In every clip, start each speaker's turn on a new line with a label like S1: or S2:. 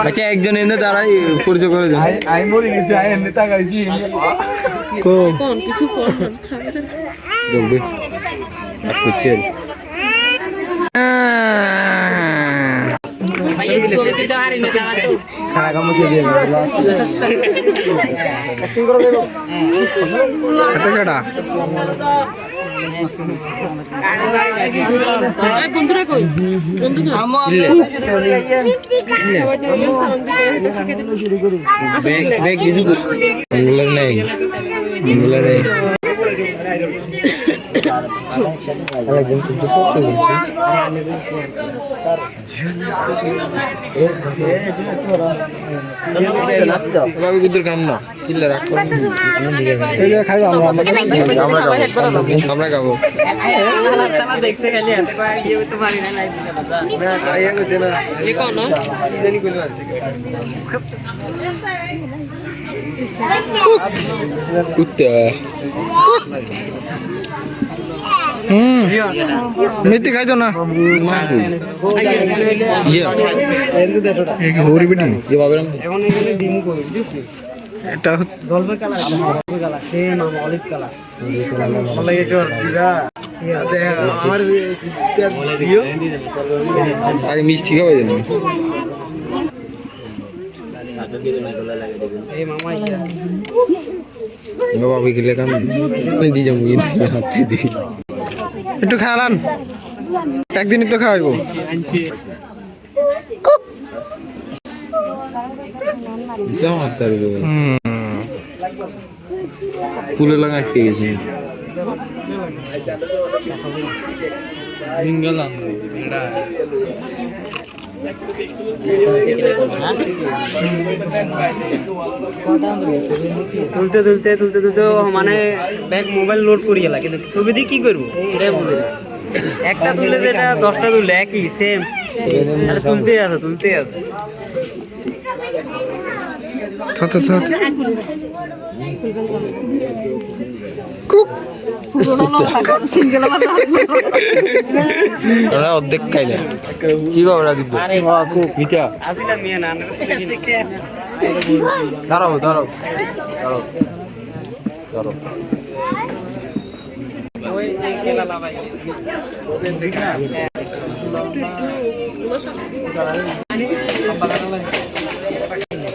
S1: আচ্ছা একজন এনে দাঁড়াই পরিচয় করে দেন
S2: আমি মরে গেছি আমি এমনি তাকাইছি
S3: কোন? কিছু
S1: দেখবে। আর করছেন
S4: এত কেডা
S3: বন্ধুরা কই
S1: ব্যাগ ব্যাগ কিছু আঙ্গুলার নেই আঙ্গুলার নেই বাবু কুদুর কাম না কিল্লা রাখ
S4: এই যে খাইবা আমরা
S1: খাব
S5: দেখছে খালি হাতে পায়ে গিয়ে তো পারি না
S4: না
S1: যে বাবুরাম
S5: এখন এখানে ডিম কই
S4: এটা হচ্ছে-
S5: জলপাই কালার জলপাই কালার সেম অলিভ কালার ভালো লাগে দিদা আমার
S1: আগে মিষ্টি খাওয়াই দেন
S5: এই মামা ইয়া
S1: বাবু খেলে কাম দিয়ে যাব হাতে দিই
S4: একটু খাওয়ালান একদিনই তো খাওয়াইবো। ফুলে
S1: ফুলের লাগা খেয়ে গেছে
S5: তুলতে তুলতে তুলতে তুলতে মানে ব্যাগ মোবাইল লোড করিয়ে লাগে কিন্তু ছবি দিয়ে কি করব? এটাই বুঝে না। একটা তুলে যেটা দশটা তুললে একই সেম তাহলে তুলতেই আছে তুলতেই আছে।
S4: থ থ থ থ। কুক।
S1: ওরা অর্ধেক খাইলে। কি বাবুরা দিব?
S5: মেয়ে না
S1: দাঁড়াও দাঁড়াও দাঁড়াও। দাঁড়াও।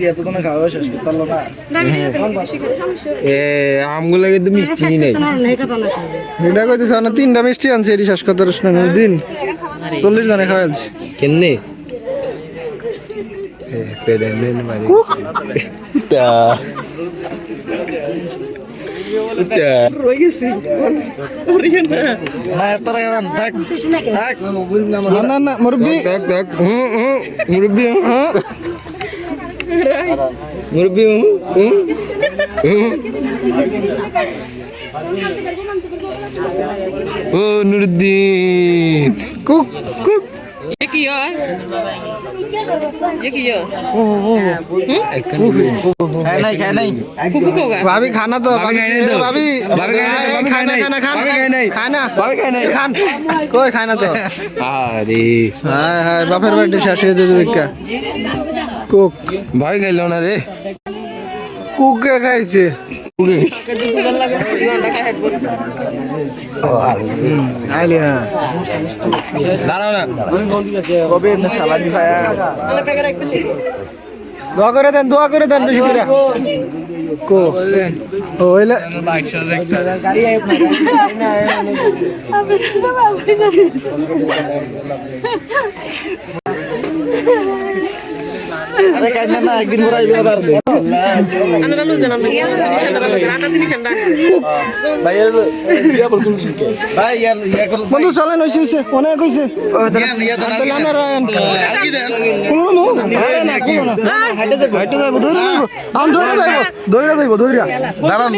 S4: মিষ্টি এত কোনো খাওয়া
S1: শেষ করতে পারল না। এ আমগুলো কিন্তু মিষ্টি নেই।
S4: এটা কইতেছে না তিনটা মিষ্টি আনছে এটি শেষ করতে পারছ না দিন। চল্লিশ জনে খাওয়া আনছে। কেমনে? মুরব্বী।
S1: মুরব্বী হুম মুরব্বি হুম হুম হুম ও নুরুদ্দিন
S4: কুক কুক
S3: ये की हो ये की हो
S4: ओ ओ खाना खाना
S3: फुफू को
S1: भाभी खाना तो
S4: भाभी
S1: खाने
S4: दो भाभी
S1: भाभी खाने खाना
S4: खाना खाना
S1: भाभी खाने खाना
S4: भाभी खाने खान कोई खाना
S1: तो
S4: अरे हाय हाय बाफेर बर्थडे शाशे दे दो इक्का
S1: कुक भाई गए लो
S4: ना रे कुक क्या
S1: खाई से
S4: দোয়া করে দেন দোয়া করে দেন বেশি করে। কো। ওইলে আরে কাইন্দা না একদিন করে আইবে আবার
S3: আমরা রান্না তিনি নিশানটা
S2: ভাইয়ের দিয়া বল কোন
S6: ভাই ইয়ার ইয়া
S4: বন্ধু, চলেন হইছে হইছে অনেক হইছে তাহলে আমরা রায়ন কোনো মো আরে না কোনো না। হাইটে যাইবো দৌড়ে যাইবো আম দৌড়ে যাইবো দৌড়ে যাইবো দৌড়ে
S6: দাঁড়ান।